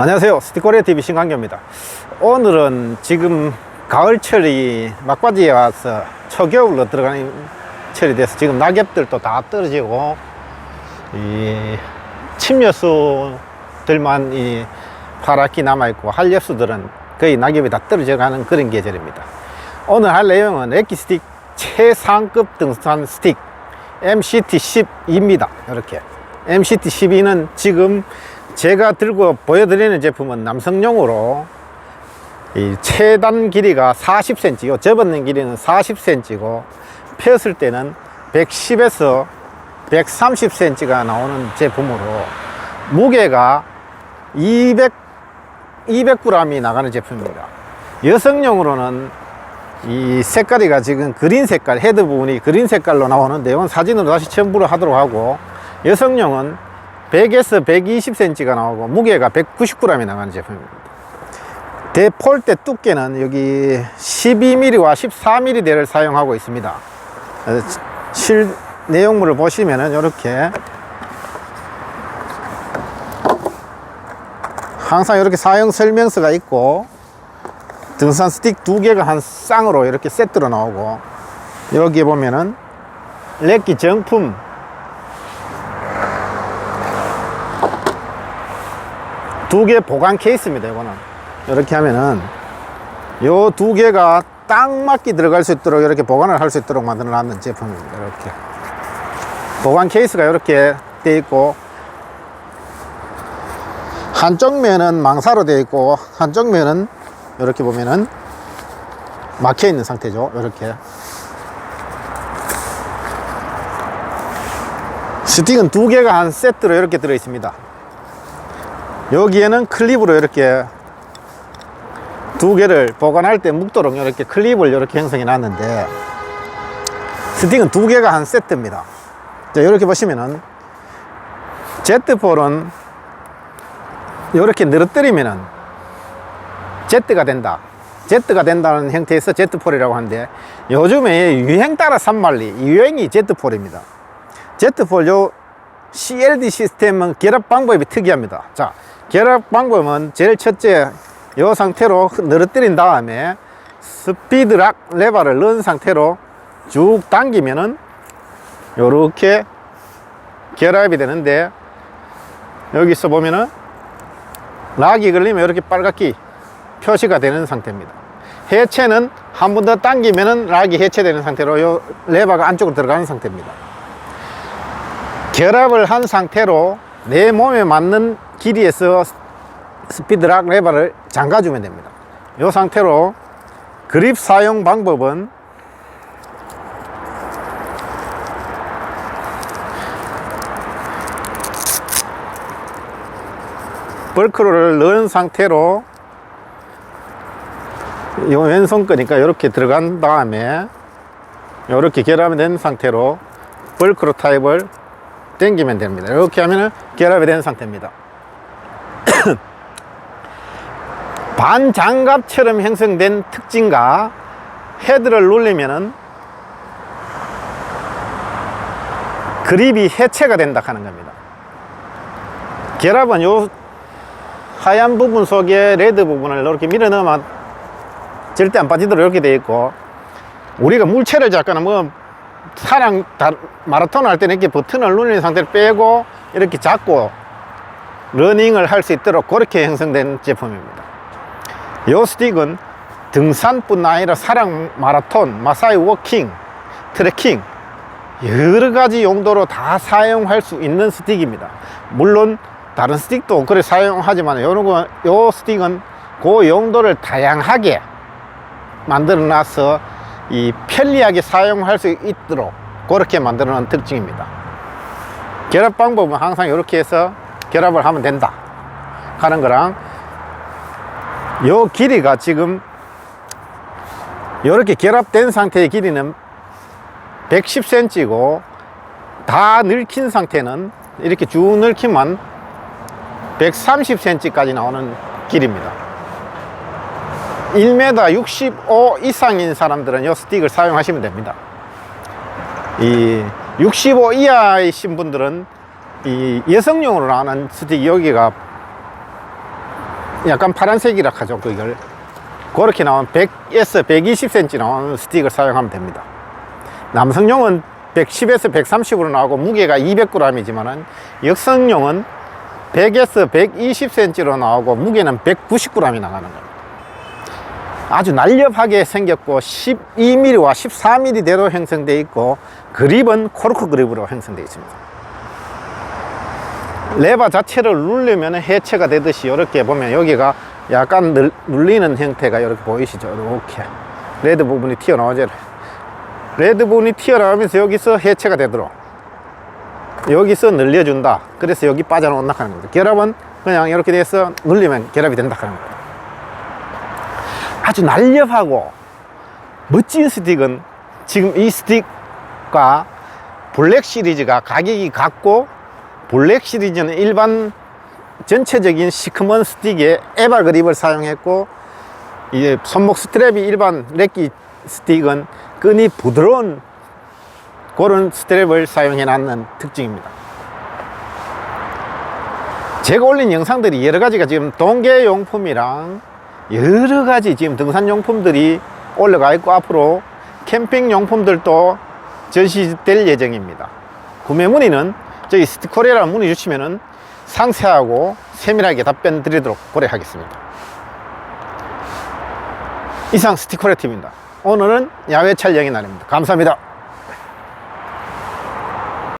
안녕하세요. 스티코리아 TV 신광교입니다. 오늘은 지금 가을철이 막바지에 와서 초겨울로 들어가는 철이 돼서 지금 낙엽들도 다 떨어지고 이 침여수들만 이 파랗게 남아있고 한렵수들은 거의 낙엽이 다 떨어져 가는 그런 계절입니다. 오늘 할 내용은 렉기 스틱 최상급 등산 스틱 MCT 12입니다. 이렇게 MCT 12는 지금 제가 들고 보여드리는 제품은 남성용으로 이 최단 길이가 40cm, 접었는 길이는 40cm고 폈을 때는 110에서 130cm가 나오는 제품으로 무게가 200, 200g이 나가는 제품입니다. 여성용으로는 이 색깔이가 지금 그린 색깔, 헤드 부분이 그린 색깔로 나오는데 이건 사진으로 다시 첨부를 하도록 하고 여성용은 100에서 120cm가 나오고 무게가 190g이 나가는 제품입니다. 대폴대 두께는 여기 12mm와 14mm대를 사용하고 있습니다. 어, 실 내용물을 보시면은 이렇게 항상 이렇게 사용 설명서가 있고 등산 스틱 두 개가 한 쌍으로 이렇게 세트로 나오고 여기 보면은 렉기 정품 두 개 보관 케이스입니다 이거는. 이렇게 하면은 요 두 개가 딱 맞게 들어갈 수 있도록 이렇게 보관을 할 수 있도록 만들어 놨는 제품입니다 이렇게. 보관 케이스가 이렇게 돼 있고 한쪽 면은 망사로 되어 있고 한쪽 면은 이렇게 보면은 막혀 있는 상태죠 이렇게. 스틱은 두 개가 한 세트로 이렇게 들어 있습니다 여기에는 클립으로 이렇게 두 개를 보관할 때 묵도록 이렇게 클립을 이렇게 형성해 놨는데 스틱은 두 개가 한 세트입니다. 자 이렇게 보시면은 Z폴은 이렇게 늘어뜨리면은 Z가 된다. Z가 된다는 형태에서 Z폴이라고 하는데 요즘에 유행 따라 산말리 유행이 Z폴입니다. Z폴 요 CLD 시스템은 결합 방법이 특이합니다. 자 결합 방법은 제일 첫째 이 상태로 늘어뜨린 다음에 스피드락 레버를 넣은 상태로 쭉 당기면은 요렇게 결합이 되는데 여기서 보면은 락이 걸리면 이렇게 빨갛게 표시가 되는 상태입니다. 해체는 한 번 더 당기면은 락이 해체되는 상태로 요 레버가 안쪽으로 들어가는 상태입니다. 결합을 한 상태로 내 몸에 맞는 길이에서 스피드락 레버를 잠가주면 됩니다. 이 상태로 그립 사용 방법은 벌크로를 넣은 상태로 이 왼손 거니까 이렇게 들어간 다음에 이렇게 결합이 된 상태로 벌크로 타입을 당기면 됩니다. 이렇게 하면 결합이 된 상태입니다. 반장갑처럼 형성된 특징과 헤드를 눌리면은 그립이 해체가 된다 하는 겁니다. 결합은 요 하얀 부분 속에 레드 부분을 이렇게 밀어 넣으면 절대 안 빠지도록 이렇게 되어 있고 우리가 물체를 잡거나 뭐 사랑 다, 마라톤 할 때는 이렇게 버튼을 누르는 상태로 빼고 이렇게 잡고 러닝을 할 수 있도록 그렇게 형성된 제품입니다. 이 스틱은 등산뿐 아니라 사랑 마라톤, 마사이 워킹, 트레킹 여러 가지 용도로 다 사용할 수 있는 스틱입니다. 물론 다른 스틱도 그래 사용하지만 요런 거, 요 스틱은 그 용도를 다양하게 만들어 놔서 이 편리하게 사용할 수 있도록 그렇게 만들어 놓은 특징입니다. 결합 방법은 항상 이렇게 해서 결합을 하면 된다 하는 거랑 요 길이가 지금 이렇게 결합된 상태의 길이는 110cm고 다 늙힌 상태는 이렇게 쭉 늙히면 130cm까지 나오는 길입니다 1m 65 이상인 사람들은 이 스틱을 사용하시면 됩니다. 이 65 이하이신 분들은 이 여성용으로 나오는 스틱 여기가 약간 파란색이라 하죠 그걸. 그렇게 나온 100에서 120cm 나오는 스틱을 사용하면 됩니다. 남성용은 110에서 130으로 나오고 무게가 200g이지만 여성용은 100에서 120cm로 나오고 무게는 190g이 나가는 겁니다 아주 날렵하게 생겼고 12mm와 14mm대로 형성되어 있고 그립은 코르크 그립으로 형성되어 있습니다. 레바 자체를 누르면 해체가 되듯이 이렇게 보면 여기가 약간 늘, 눌리는 형태가 이렇게 보이시죠? 이렇게. 레드 부분이 튀어나오죠 레드 부분이 튀어나오면서 여기서 해체가 되도록. 여기서 늘려준다. 그래서 여기 빠져나온다 하는 겁니다. 결합은 그냥 이렇게 돼서 눌리면 결합이 된다 하는 겁니다 아주 날렵하고 멋진 스틱은 지금 이 스틱과 블랙 시리즈가 가격이 같고 블랙 시리즈는 일반 전체적인 시커먼 스틱에 에바 그립을 사용했고 이제 손목 스트랩이 일반 렉기 스틱은 끈이 부드러운 그런 스트랩을 사용해 놨는 특징입니다. 제가 올린 영상들이 여러 가지가 지금 동계 용품이랑 여러 가지 지금 등산 용품들이 올라가 있고 앞으로 캠핑 용품들도 전시될 예정입니다. 구매 문의는 저희 스티코리아라 문의 주시면은 상세하고 세밀하게 답변 드리도록 고려하겠습니다. 이상 스티코리아 팀입니다. 오늘은 야외 촬영의 날입니다. 감사합니다.